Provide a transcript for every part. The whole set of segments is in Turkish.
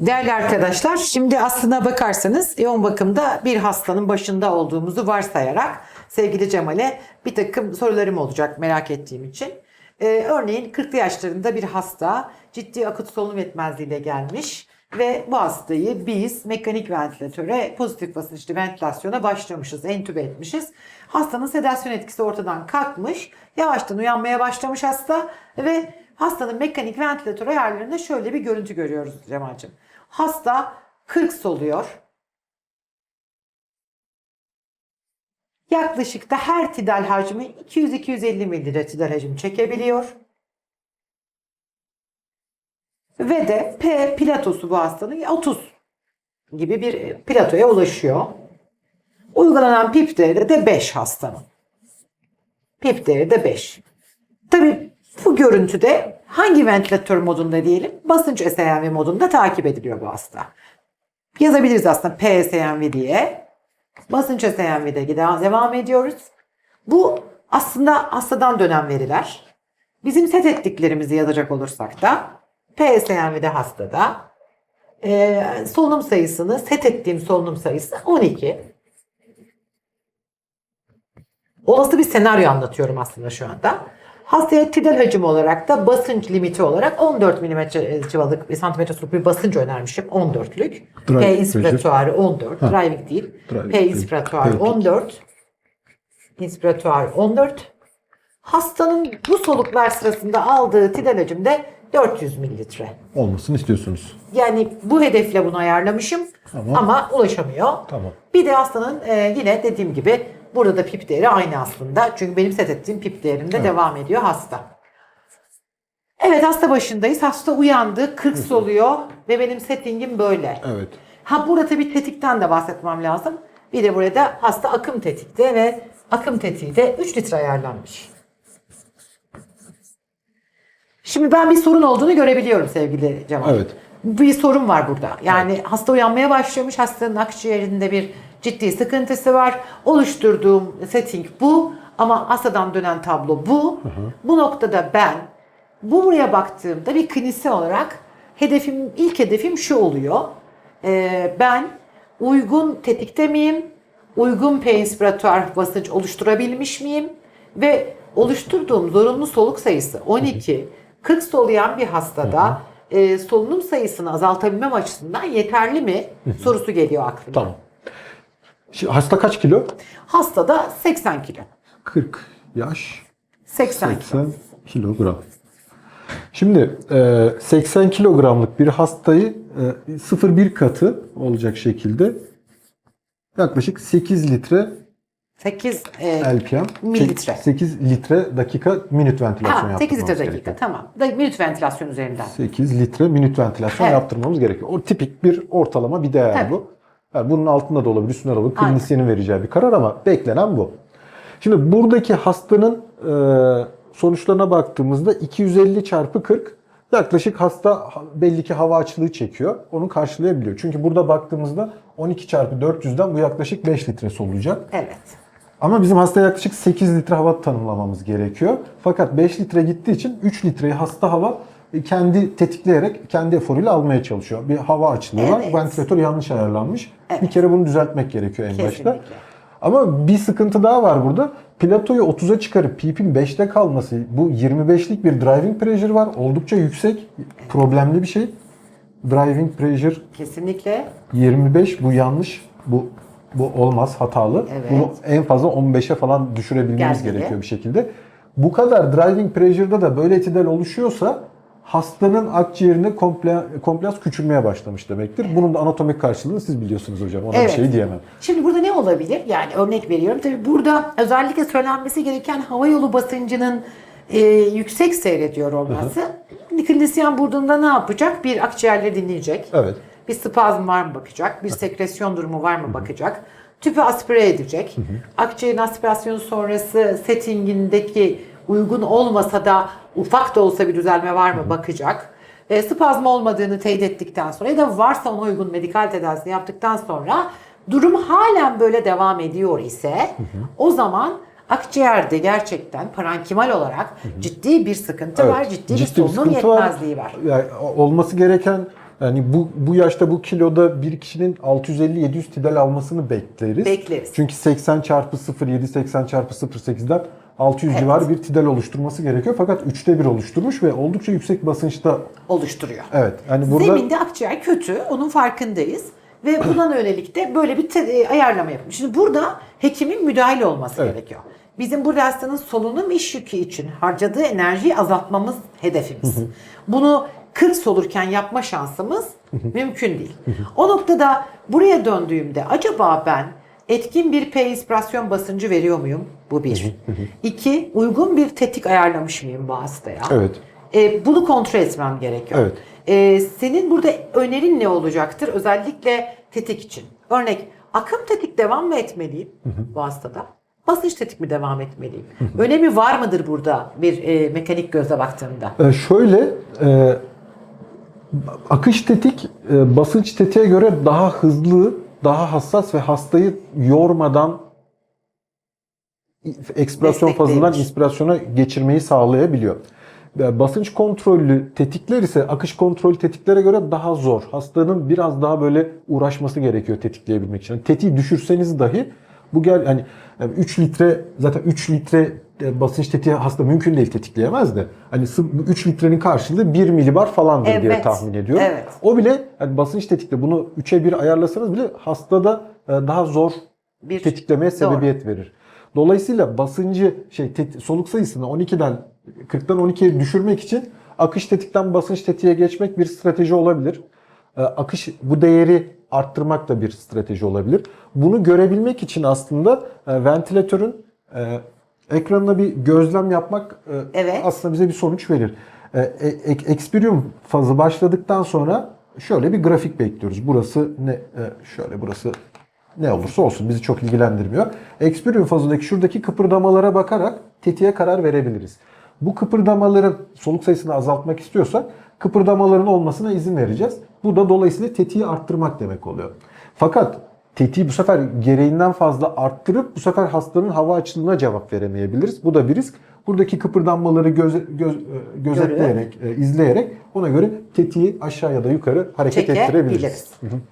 Değerli arkadaşlar, şimdi aslına bakarsanız yoğun bakımda bir hastanın başında olduğumuzu varsayarak sevgili Cemal'e bir takım sorularım olacak merak ettiğim için. Ee, örneğin 40'lı yaşlarında bir hasta ciddi akut solunum yetmezliğiyle gelmiş ve bu hastayı biz mekanik ventilatöre pozitif basınçlı ventilasyona başlamışız, entübe etmişiz. Hastanın sedasyon etkisi ortadan kalkmış, yavaştan uyanmaya başlamış hasta ve hastanın mekanik ventilatör ayarlarında şöyle bir görüntü görüyoruz Cemal'cim. Hasta 40 soluyor. Yaklaşık da her tidal hacmi 200-250 mililitre tidal hacim çekebiliyor. Ve de P platosu bu hastanın 30 gibi bir platoya ulaşıyor. Uygulanan pip değeri de 5 hastanın. Pip değeri de 5. Tabii bu görüntüde hangi ventilatör modunda diyelim? Basınç SMV modunda takip ediliyor bu hasta. Yazabiliriz aslında PSMV diye. Basınç SMV'de giden devam ediyoruz. Bu aslında hastadan dönen veriler. Bizim set ettiklerimizi yazacak olursak da PSMV'de hastada e, solunum sayısını set ettiğim solunum sayısı 12. Olası bir senaryo anlatıyorum aslında şu anda. Hastaya tidal hacim olarak da basınç limiti olarak 14 mm civalık bir santimetrelik bir basınç önermişim. 14'lük. Drive P inspiratuarı 14. Ha. Driving değil. Driving P inspiratuarı P peak. 14. İnspiratuar 14. Hastanın bu soluklar sırasında aldığı tidal hacim de 400 mililitre. Olmasını istiyorsunuz. Yani bu hedefle bunu ayarlamışım Tamam. ama ulaşamıyor. Tamam. Bir de hastanın e, yine dediğim gibi burada da pip değeri aynı aslında. Çünkü benim set ettiğim pip değerinde devam ediyor hasta. Evet hasta başındayız. Hasta uyandı. 40 soluyor ve benim settingim böyle. Evet. Ha burada tabii tetikten de bahsetmem lazım. Bir de burada hasta akım tetikte ve akım tetiği de 3 litre ayarlanmış. Şimdi ben bir sorun olduğunu görebiliyorum sevgili Cemal. Evet. Bir sorun var burada. Yani hasta uyanmaya başlamış. Hastanın akciğerinde bir ciddi sıkıntısı var. Oluşturduğum setting bu. Ama hastadan dönen tablo bu. Bu noktada ben bu buraya baktığımda bir klinisyen olarak hedefim ilk hedefim şu oluyor. Ee, ben uygun tetikte miyim? Uygun P-inspiratuar basınç oluşturabilmiş miyim? Ve oluşturduğum zorunlu soluk sayısı 12. 40 soluyan bir hastada e, solunum sayısını azaltabilmem açısından yeterli mi sorusu geliyor aklıma. Tamam. Şimdi hasta kaç kilo? Hastada 80 kilo. 40 yaş 80 kilo. 80 kilogram. Şimdi e, 80 kilogramlık bir hastayı e, 0,1 katı olacak şekilde yaklaşık 8 litre 8 e, LPM, Mililitre. 8 litre dakika minüt ventilasyon ha, 8 litre dakika gerekiyor. tamam. Da, minüt ventilasyon üzerinden. 8 litre minüt ventilasyon Evet. yaptırmamız gerekiyor. O tipik bir ortalama bir değer Tabii. bu. Yani bunun altında da olabilir, üstünde de olabilir. Klinisyenin vereceği bir karar ama beklenen bu. Şimdi buradaki hastanın e, sonuçlarına baktığımızda 250 çarpı 40 yaklaşık hasta ha- belli ki hava açlığı çekiyor. Onu karşılayabiliyor. Çünkü burada baktığımızda 12 çarpı 400'den bu yaklaşık 5 litre soluyacak. Evet. Ama bizim hastaya yaklaşık 8 litre hava tanımlamamız gerekiyor. Fakat 5 litre gittiği için 3 litreyi hasta hava kendi tetikleyerek kendi eforuyla almaya çalışıyor. Bir hava açlığı var. Evet. Ventilatör yanlış ayarlanmış. Evet. Bir kere bunu düzeltmek gerekiyor en başta. Kesinlikle. Ama bir sıkıntı daha var burada. Platoyu 30'a çıkarıp PP'in 5'te kalması. Bu 25'lik bir driving pressure var. Oldukça yüksek. Problemli bir şey. Driving pressure Kesinlikle. 25 bu yanlış. Bu bu olmaz hatalı. Evet. Bunu en fazla 15'e falan düşürebilmemiz Gelmeli. gerekiyor bir şekilde. Bu kadar driving pressure'da da böyle etidal oluşuyorsa hastanın akciğerine komple, komplans küçülmeye başlamış demektir. Bunun da anatomik karşılığını siz biliyorsunuz hocam. Ona Evet. bir şey diyemem. Şimdi burada ne olabilir? Yani örnek veriyorum. Tabii burada özellikle söylenmesi gereken hava yolu basıncının e, yüksek seyrediyor olması. Klinisyen burada ne yapacak? Bir akciğerleri dinleyecek. Evet. Bir spazm var mı bakacak. Bir sekresyon durumu var mı bakacak. Tüpü aspire edecek. Akciğerin aspirasyonu sonrası settingindeki uygun olmasa da ufak da olsa bir düzelme var mı bakacak. E, spazm olmadığını teyit ettikten sonra ya da varsa ona uygun medikal tedavisini yaptıktan sonra durum halen böyle devam ediyor ise o zaman akciğerde gerçekten parenkimal olarak ciddi bir sıkıntı var, ciddi, bir solunum sıkıntı var. yetmezliği var. Yani olması gereken Yani bu bu yaşta bu kiloda bir kişinin 650-700 tidal almasını bekleriz. Bekleriz. Çünkü 80 çarpı 0.7 80 çarpı 0.8'den 600 Evet. civarı bir tidal oluşturması gerekiyor. Fakat 3'te 1 oluşturmuş ve oldukça yüksek basınçta. oluşturuyor. Evet. Yani burada Zeminde akciğer kötü, onun farkındayız. Ve buna yönelik de böyle bir e, ayarlama yapmış. Şimdi burada hekimin müdahale olması Evet. gerekiyor. Bizim burada hastanın solunum iş yükü için harcadığı enerjiyi azaltmamız hedefimiz. Bunu 40 solurken yapma şansımız mümkün değil. O noktada buraya döndüğümde acaba ben etkin bir P inspirasyon basıncı veriyor muyum? Bu bir. İki, uygun bir tetik ayarlamış mıyım bu hastaya? Evet. E, bunu kontrol etmem gerekiyor. Evet. E, senin burada önerin ne olacaktır? Özellikle tetik için. Örnek akım tetik devam mı etmeliyim bu hastada? Basınç tetik mi devam etmeliyim? Önemi var mıdır burada bir e, mekanik gözle baktığımda? Ee, şöyle e, akış tetik e, basınç tetiğe göre daha hızlı, daha hassas ve hastayı yormadan ekspirasyon fazından inspirasyona geçirmeyi sağlayabiliyor. Basınç kontrollü tetikler ise akış kontrol tetiklere göre daha zor. Hastanın biraz daha böyle uğraşması gerekiyor tetikleyebilmek için. Yani tetiği düşürseniz dahi bu gel hani 3 litre zaten 3 litre basınç tetiği hasta mümkün değil tetikleyemez de. Hani 3 litrenin karşılığı 1 milibar falandır diye Evet, tahmin ediyorum. evet. O bile hani basınç tetikte bunu 3'e 1 ayarlasanız bile hastada e, daha zor Bir tetiklemeye Doğru. sebebiyet verir. Dolayısıyla basıncı şey tet- soluk sayısını 12'den 40'tan 12'ye düşürmek için akış tetikten basınç tetiğe geçmek bir strateji olabilir. Ee, Akış bu değeri arttırmak da bir strateji olabilir. Bunu görebilmek için aslında e, ventilatörün e, ekranına bir gözlem yapmak e, Evet. aslında bize bir sonuç verir. E, e- Experium fazı başladıktan sonra şöyle bir grafik bekliyoruz. Burası ne? Şöyle burası ne olursa olsun bizi çok ilgilendirmiyor. Experium fazındaki şuradaki kıpırdamalara bakarak tetiğe karar verebiliriz. Bu kıpırdamaların soluk sayısını azaltmak istiyorsak kıpırdamaların olmasına izin vereceğiz. Bu da dolayısıyla tetiği arttırmak demek oluyor. Fakat tetiği bu sefer gereğinden fazla arttırıp bu sefer hastanın hava açlığına cevap veremeyebiliriz. Bu da bir risk. Buradaki kıpırdanmaları göze- göz- e, gözetleyerek, e, izleyerek ona göre tetiği aşağı ya da yukarı hareket ettirebiliriz.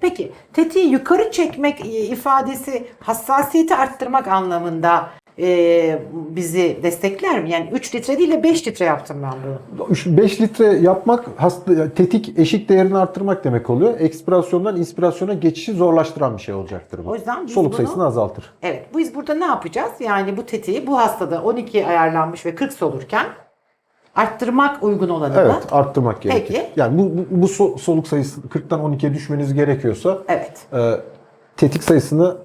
Peki tetiği yukarı çekmek ifadesi hassasiyeti arttırmak anlamında e, bizi destekler mi? Yani 3 litre değil de 5 litre yaptım ben bunu. 5 litre yapmak hasta, tetik eşik değerini arttırmak demek oluyor. Ekspirasyondan inspirasyona geçişi zorlaştıran bir şey olacaktır bu. O yüzden biz Soluk bunu- sayısını azaltır. Evet biz burada ne yapacağız? Yani bu tetiği bu hastada 12 ayarlanmış ve 40 solurken arttırmak uygun olanı mı? Evet, arttırmak gerekir. Peki. Yani bu, bu, bu so- soluk sayısı 40'tan 12'ye düşmeniz gerekiyorsa Evet. e, tetik sayısını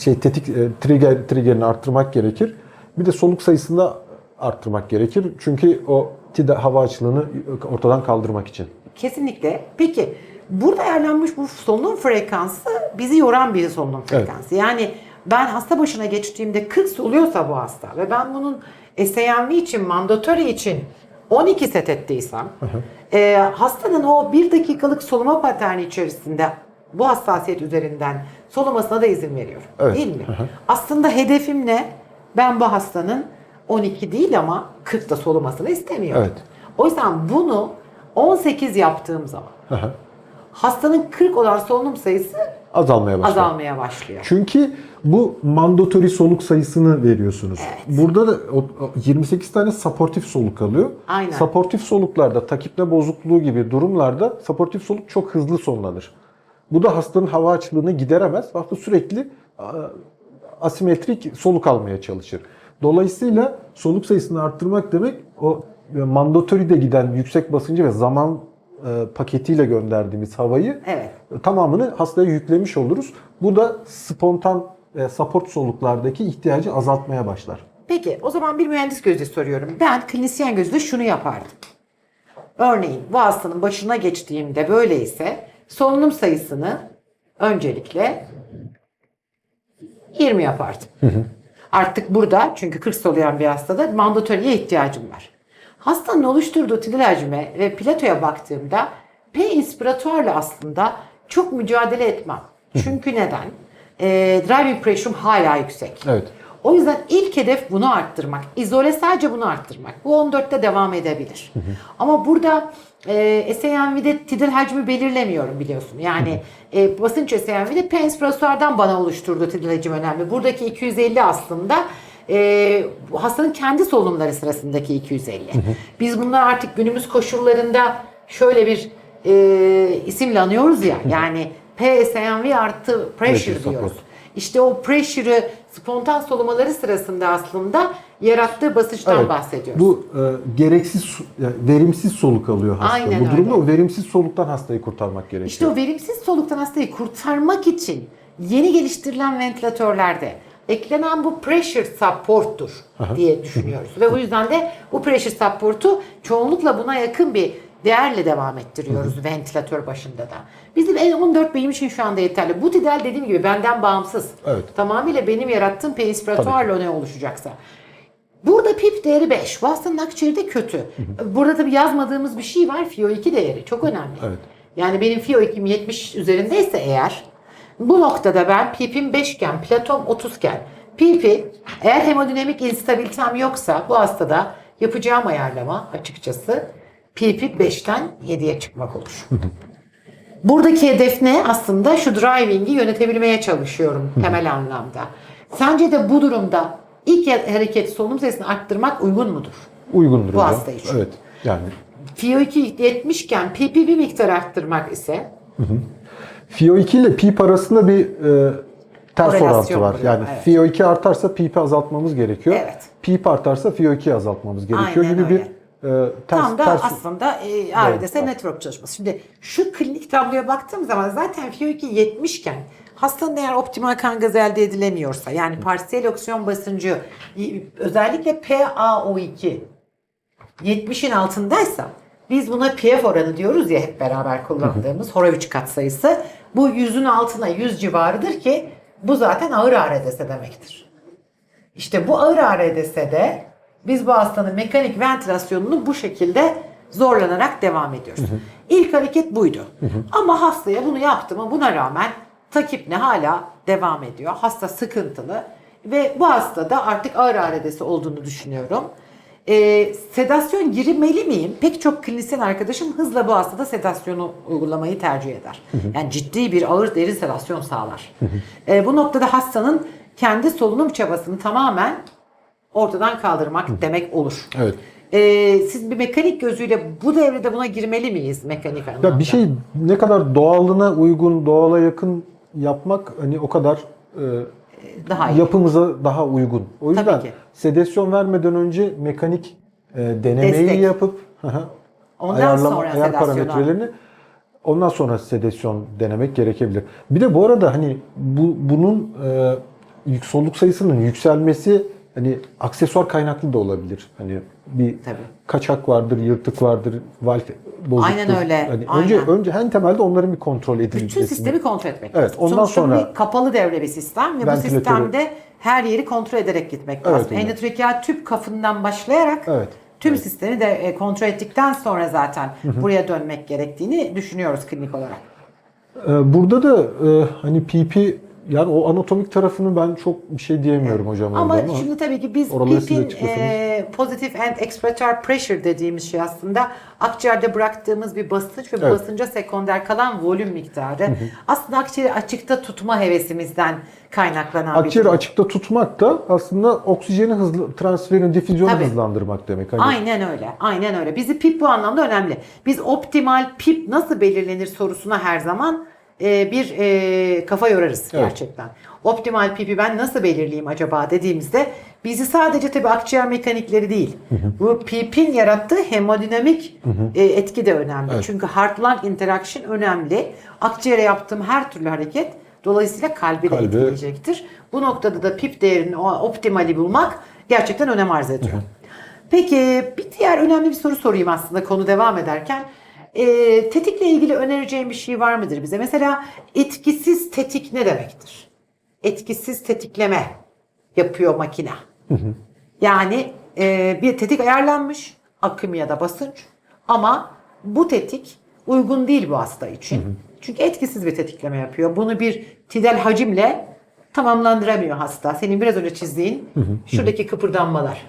şey tetik e, trigger triggerini arttırmak gerekir. Bir de soluk sayısını da arttırmak gerekir. Çünkü o tida hava açlığını ortadan kaldırmak için. Kesinlikle. Peki burada ayarlanmış bu solunum frekansı bizi yoran bir solunum frekansı. Yani ben hasta başına geçtiğimde 40 soluyorsa bu hasta ve ben bunun SAMV için, mandatori için 12 set ettiysem e, hastanın o bir dakikalık soluma paterni içerisinde bu hassasiyet üzerinden solumasına da izin veriyorum. Evet. Değil mi? Aslında hedefim ne? Ben bu hastanın 12 değil ama 40 da solumasını istemiyorum. Evet. O yüzden bunu 18 yaptığım zaman Aha. hastanın 40 olan solunum sayısı Azalmaya başlar. azalmaya başlıyor. Çünkü bu mandatori soluk sayısını veriyorsunuz. Burada da o- o 28 tane supportif soluk alıyor. Aynen. Supportif soluklarda takipne bozukluğu gibi durumlarda supportif soluk çok hızlı sonlanır. Bu da hastanın hava açlığını gideremez. Hasta sürekli asimetrik soluk almaya çalışır. Dolayısıyla soluk sayısını arttırmak demek o e, mandatoride giden yüksek basıncı ve zaman e, paketiyle gönderdiğimiz havayı Evet. tamamını hastaya yüklemiş oluruz. Bu da spontan e, support soluklardaki ihtiyacı azaltmaya başlar. Peki o zaman bir mühendis gözü soruyorum. Ben klinisyen gözüyle şunu yapardım. Örneğin bu hastanın başına geçtiğimde böyleyse solunum sayısını öncelikle 20 yapardım. Artık burada çünkü 40 soluyan bir hastada mandatoriye ihtiyacım var. Hastanın oluşturduğu tidilercime ve platoya baktığımda P inspiratuarla aslında çok mücadele etmem. Çünkü neden? Ee, driving pressure'um hala yüksek. Evet. O yüzden ilk hedef bunu arttırmak. İzole sadece bunu arttırmak. Bu 14'te devam edebilir. Ama burada e, SAMV'de tidal hacmi belirlemiyorum biliyorsun. Yani e, basınç SAMV'de P inspirasörden bana oluşturduğu tidal hacim önemli. Buradaki 250 aslında e, hastanın kendi solunumları sırasındaki 250. Biz bunları artık günümüz koşullarında şöyle bir e, isimle anıyoruz ya. Yani PSNV artı pressure diyoruz. İşte o pressure'ı spontan solumaları sırasında aslında yarattığı basınçtan Evet, bahsediyoruz. Bu e, gereksiz, yani verimsiz soluk alıyor hasta. Aynen bu durumda öyle. o verimsiz soluktan hastayı kurtarmak gerekiyor. İşte o verimsiz soluktan hastayı kurtarmak için yeni geliştirilen ventilatörlerde eklenen bu pressure support'tur diye düşünüyoruz. Ve o yüzden de bu pressure support'u çoğunlukla buna yakın bir değerle devam ettiriyoruz ventilatör başında da. Bizim L14 benim için şu anda yeterli. Bu tidal dediğim gibi benden bağımsız. Evet. Tamamıyla benim yarattığım perinspiratuarla ne oluşacaksa. Burada pip değeri 5. Bu hastanın akciğeri de kötü. Burada tabii yazmadığımız bir şey var. FiO2 değeri. Çok önemli. Evet. Yani benim FiO2'm 70 üzerindeyse eğer bu noktada ben pipim 5 iken platom 30 iken pipi eğer hemodinamik instabilitem yoksa bu hastada yapacağım ayarlama açıkçası pipi 5'ten 7'ye çıkmak olur. Buradaki hedef ne? Aslında şu driving'i yönetebilmeye çalışıyorum temel anlamda. Sence de bu durumda ilk hareket solunum sayısını arttırmak uygun mudur? Uygundur Bu hasta için. Evet. Yani FiO2 70 iken PP bir miktar arttırmak ise FiO2 ile PEEP arasında bir e, ters orantı var. Yani evet. FiO2 artarsa PEEP'i azaltmamız gerekiyor. Evet. PEEP artarsa FiO2'yi azaltmamız gerekiyor Aynen gibi bir e, ters tam da ters aslında e, ARDS network çalışması. Şimdi şu klinik tabloya baktığım zaman zaten FiO2 70 iken hastanın eğer optimal kan gazı elde edilemiyorsa yani parsiyel oksijen basıncı özellikle PaO2 70'in altındaysa biz buna PF oranı diyoruz ya hep beraber kullandığımız Horowitz katsayısı. Bu 100'ün altına 100 civarıdır ki bu zaten ağır ARDS demektir. İşte bu ağır ARDS'de biz bu hastanın mekanik ventilasyonunu bu şekilde zorlanarak devam ediyoruz. İlk hareket buydu. Ama hastaya bunu yaptı mı buna rağmen takip ne hala devam ediyor. Hasta sıkıntılı ve bu hastada artık ağır ARDS olduğunu düşünüyorum. Ee, sedasyon girmeli miyim? Pek çok klinisyen arkadaşım hızla bu hastada sedasyonu uygulamayı tercih eder. Yani ciddi bir ağır derin sedasyon sağlar. Ee, bu noktada hastanın kendi solunum çabasını tamamen ortadan kaldırmak demek olur. Evet. Ee, siz bir mekanik gözüyle bu devrede buna girmeli miyiz mekanik anlamda? Ya bir şey ne kadar doğalına uygun, doğala yakın yapmak hani o kadar e, daha iyi. yapımıza daha uygun. O yüzden sedasyon vermeden önce mekanik e, denemeyi Destek. yapıp hı hı, Ondan sonra ayar parametrelerini ondan sonra sedasyon denemek gerekebilir. Bir de bu arada hani bu bunun e, soluk sayısının yükselmesi hani aksesuar kaynaklı da olabilir. Hani bir Tabii. kaçak vardır, yırtık vardır, valf bozuktur. Aynen öyle, Hani aynen. önce önce en temelde onların bir kontrol edilmesi. Bütün sistemi kontrol etmek Evet, ondan Sonuçta sonra- bir kapalı devre bir sistem ve bu sistemde her yeri kontrol ederek gitmek Evet, lazım. hocam. Endotrakeal tüp kafından başlayarak Evet. tüm sistemi de e, kontrol ettikten sonra zaten buraya dönmek gerektiğini düşünüyoruz klinik olarak. Ee, Burada da e, hani PP yani o anatomik tarafını ben çok bir şey diyemiyorum hocam Ama ama. şimdi tabii ki biz PIP'in e, positive and expiratory pressure dediğimiz şey aslında akciğerde bıraktığımız bir basınç ve bu Evet. basınca sekonder kalan volüm miktarı. Aslında akciğeri açıkta tutma hevesimizden kaynaklanan bir Akciğeri açıkta tutmak da aslında oksijeni hızlı transferin difüzyonu Tabii. hızlandırmak demek. Hani Aynen öyle. Aynen öyle. Bizi PIP bu anlamda önemli. Biz optimal PIP nasıl belirlenir sorusuna her zaman e, bir e, kafa yorarız Evet. gerçekten. Optimal PIP'i ben nasıl belirleyeyim acaba dediğimizde bizi sadece tabii akciğer mekanikleri değil. Bu PIP'in yarattığı hemodinamik e, etki de önemli. Evet. Çünkü heart lung interaction önemli. Akciğere yaptığım her türlü hareket dolayısıyla kalbi de Kalbi- etkileyecektir. Bu noktada da PIP değerini optimali bulmak gerçekten önem arz ediyor. Peki bir diğer önemli bir soru sorayım aslında konu devam ederken. Ee, tetikle ilgili önereceğim bir şey var mıdır bize? Mesela etkisiz tetik ne demektir? Etkisiz tetikleme yapıyor makine. Yani e, bir tetik ayarlanmış akım ya da basınç ama bu tetik uygun değil bu hasta için. Çünkü etkisiz bir tetikleme yapıyor. Bunu bir tidal hacimle tamamlandıramıyor hasta. Senin biraz önce çizdiğin şuradaki kıpırdanmalar.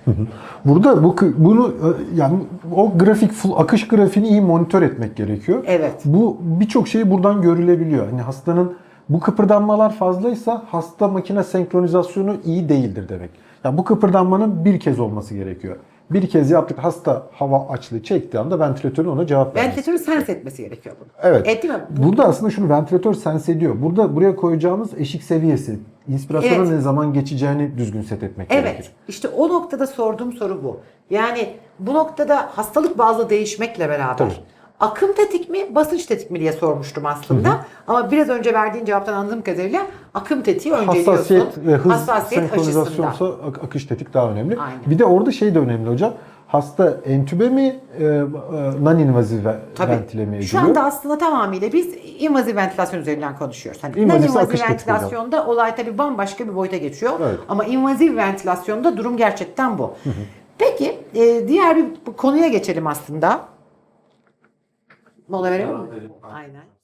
Burada bu bunu e, yani o grafik full akış grafiğini iyi monitör etmek gerekiyor. Evet. Bu birçok şey buradan görülebiliyor. Hani hastanın bu kıpırdanmalar fazlaysa hasta makine senkronizasyonu iyi değildir demek. Yani bu kıpırdanmanın bir kez olması gerekiyor. Bir kez yaptık hasta hava açlığı çektiği anda ventilatörün ona cevap vermesi. Ventilatörü sens etmesi gerekiyor bunu. Evet. Etti mi? Burada aslında şunu ventilatör sense ediyor. Burada buraya koyacağımız eşik seviyesi, inspirasyona Evet. ne zaman geçeceğini düzgün set etmek Evet. gerekir. İşte o noktada sorduğum soru bu. Yani bu noktada hastalık bazlı değişmekle beraber Tabii. Akım tetik mi, basınç tetik mi diye sormuştum aslında. Ama biraz önce verdiğin cevaptan anladığım kadarıyla akım tetiği önceliyorsun. Hassasiyet ve hız Hassasiyet senkronizasyonsa ak- akış tetik daha önemli. Aynen. Bir de orada şey de önemli hocam. Hasta entübe mi, e, e, non-invaziv ve- Tabii. ventile mi Şu anda aslında tamamıyla biz invazif ventilasyon üzerinden konuşuyoruz. Hani akış tetik hocam. ventilasyonda olay tabii bambaşka bir boyuta geçiyor. Evet. Ama invazif ventilasyonda durum gerçekten bu. Peki e, diğer bir konuya geçelim aslında. Mola verelim mi? Aynen.